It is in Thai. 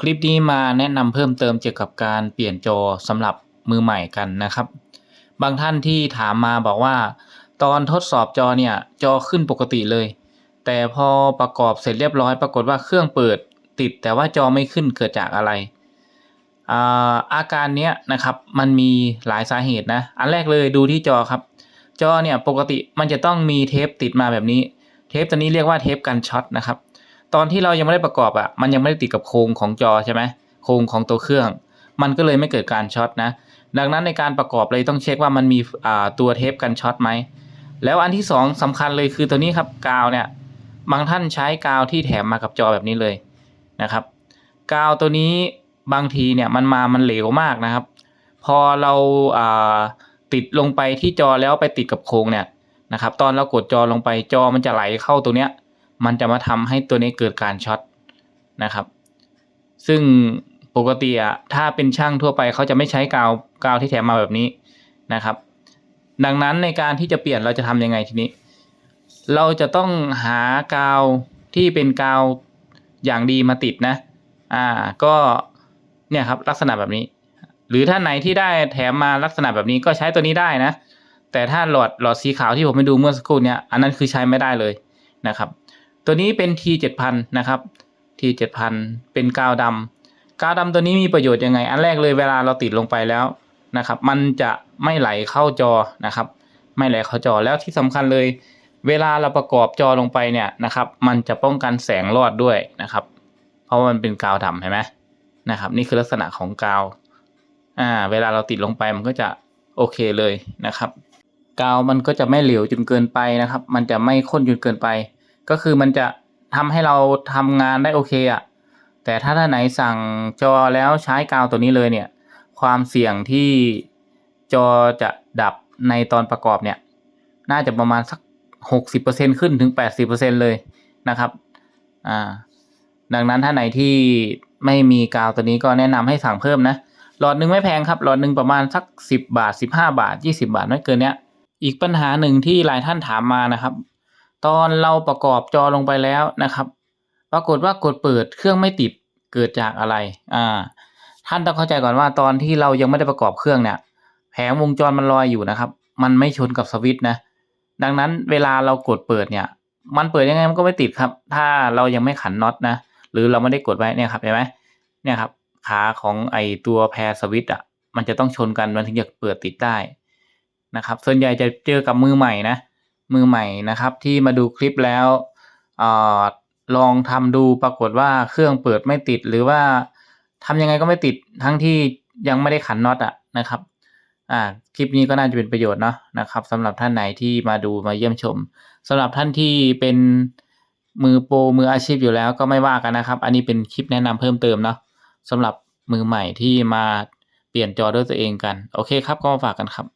คลิปนี้มาแนะนำเพิ่มเติมเกี่ยวกับการเปลี่ยนจอสำหรับมือใหม่กันนะครับ บางท่านที่ถามมาบอกว่า ตอนทดสอบจอเนี่ยจอขึ้นปกติเลย แต่พอประกอบเสร็จเรียบร้อยปรากฏว่าเครื่องเปิดติด แต่ว่าจอไม่ขึ้นเกิดจากอะไร อาอาการเนี้ยนะครับมันมีหลายสาเหตุนะ อันแรกเลยดูที่จอครับ จอเนี่ยปกติมันจะต้องมีเทปติดมาแบบนี้ เทปตัวนี้เรียกว่าเทปกันช็อตนะครับ ตอนที่เรายังไม่ได้ประกอบอะ่ะมันยังไม่ได้ติดกับโครงของจอใช่ไหมโครงของตัวเครื่อง มันก็เลยไม่เกิดการช็อตนะ ดังนั้นในการประกอบเลยต้องเช็คว่ามันมีตัวเทปกันช็อตไหมแล้วอันที่สองสำคัญเลยคือตัวนี้ครับกาวเนี่ยบางท่านใช้กาวที่แถมมากับจอแบบนี้เลยนะครับ กาวตัวนี้บางทีเนี่ยมันมามันเหลวมากนะครับ พอเราาติดลงไปที่จอแล้วไปติดกับโครงเนี่ยนะครับ ตอนเรากดจอลงไปจอมันจะไหลเข้าตัวเนี้ย มันจะมาทำให้ตัวนี้เกิดการช็อตนะครับ ซึ่งปกติอะถ้าเป็นช่างทั่วไปเขาจะไม่ใช้กาวกาวที่แถมมาแบบนี้นะครับ ดังนั้นในการที่จะเปลี่ยนเราจะทำยังไงทีนี้ เราจะต้องหากาวที่เป็นกาวอย่างดีมาติดนะ อ่า ก็เนี่ยครับลักษณะแบบนี้ หรือถ้าไหนที่ได้แถมมาลักษณะแบบนี้ก็ใช้ตัวนี้ได้นะ แต่ถ้าหลอดหลอดสีขาวที่ผมไปดูเมื่อสักครู่เนี้ยอันนั้นคือใช้ไม่ได้เลยนะครับ ตัวนี้เป็น T 7 0 0 0 นะครับ T 7 0 0 เป็นกาวดำกาวดำตัวนี้มีประโยชน์ยังไง อันแรกเลยเวลาเราติดลงไปแล้วนะครับ มันจะไม่ไหลเข้าจอนะครับ ไม่ไหลเข้าจอแล้วที่สำคัญเลย เวลาเราประกอบจอลงไปเนี่ยนะครับ มันจะป้องกันแสงรอดด้วยนะครับ เพราะว่ามันเป็นกาวดำเห็นไหมนะครับ นี่คือลักษณะของกาวอ่าเวลาเราติดลงไปมันก็จะโอเคเลยนะครับ กาวมันก็จะไม่เหลวจนเกินไปนะครับ มันจะไม่ข้นจนเกินไป ก็คือมันจะทำให้เราทำงานได้โอเคอะแต่ถ้าท่านไหนสั่งจอแล้วใช้กาวตัวนี้เลยเนี่ย ความเสี่ยงที่จอจะดับในตอนประกอบเนี่ย น่าจะประมาณสักหกสิบเปอร์เซ็นขึ้นถึงแปดสิบเปอร์เซ็นเลยนะครับ อ่า ดังนั้นถ้าไหนที่ไม่มีกาวตัวนี้ก็แนะนำให้สั่งเพิ่มนะ หลอดหนึ่งไม่แพงครับ หลอดหนึ่งประมาณสักสิบบาทสิบห้าบาทยี่สิบาทไม่เกินเนี้ย อีกปัญหาหนึ่งที่หลายท่านถามมานะครับ ตอนเราประกอบจอลงไปแล้วนะครับ ปรากฏว่ากดเปิดเครื่องไม่ติดเกิดจากอะไร อ่า ท่านต้องเข้าใจก่อนว่าตอนที่เรายังไม่ได้ประกอบเครื่องเนี่ยแผงวงจรมันลอยอยู่นะครับ มันไม่ชนกับสวิตช์นะ ดังนั้นเวลาเรากดเปิดเนี่ย มันเปิดยังไงมันก็ไม่ติดครับ ถ้าเรายังไม่ขันน็อตนะ หรือเราไม่ได้กดไว้เนี่ยครับเห็นไหมเนี่ยครับ ขาของไอตัวแพรสวิตช์อะ มันจะต้องชนกันมันถึงจะเปิดติดได้นะครับ ส่วนใหญ่จะเจอกับมือใหม่นะ มือใหม่นะครับ ที่มาดูคลิปแล้วอลองทำดูปรากฏว่าเครื่องเปิดไม่ติด หรือว่าทำยังไงก็ไม่ติดทั้งที่ยังไม่ได้ขันน็อตอะนะครับอ่าคลิปนี้ก็น่าจะเป็นประโยชน์เนาะนะครับสำหรับท่านไหนที่มาดูมาเยี่ยมชมสำหรับท่านที่เป็นมือโปรมืออาชีพอยู่แล้วก็ไม่ว่ากันนะครับ อันนี้เป็นคลิปแนะนำเพิ่มเติมเนาะสำหรับมือใหม่ที่มาเปลี่ยนจอด้วยตัวเองกัน โอเคครับก็มาฝากกันครับ